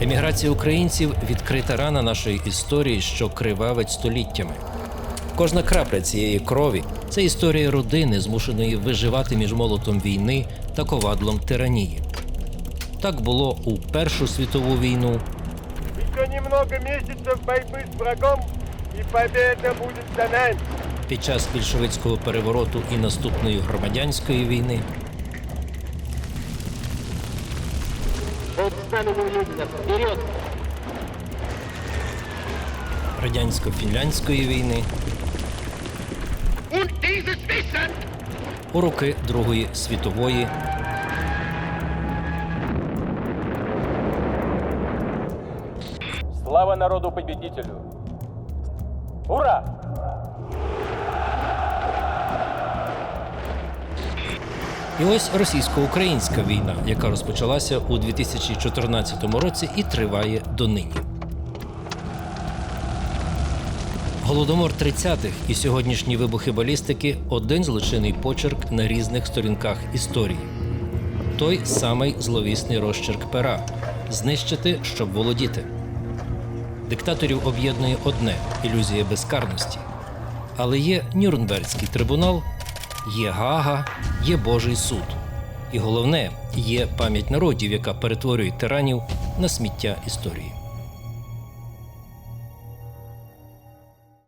Еміграція українців відкрита рана нашої історії, що кривавить століттями. Кожна крапля цієї крові це історія родини, змушеної виживати між молотом війни та ковадлом тиранії. Так було у Першу світову війну, Еще немного месяцев борьбы с врагом, и победа будет за нами. під час більшовицького перевороту і наступної громадянської війни, Под знамя Ленина, вперед! радянсько-фінляндської війни, у роки Другої світової Слава народу-победителю! Ура! І ось російсько-українська війна, яка розпочалася у 2014 році і триває донині. Голодомор 30-х і сьогоднішні вибухи балістики один злочинний почерк на різних сторінках історії. Той самий зловісний розчерк пера знищити, щоб володіти. Диктаторів об'єднує одне ілюзія безкарності. Але є Нюрнберзький трибунал, є Гага, є Божий суд. І головне, є пам'ять народів, яка перетворює тиранів на сміття історії.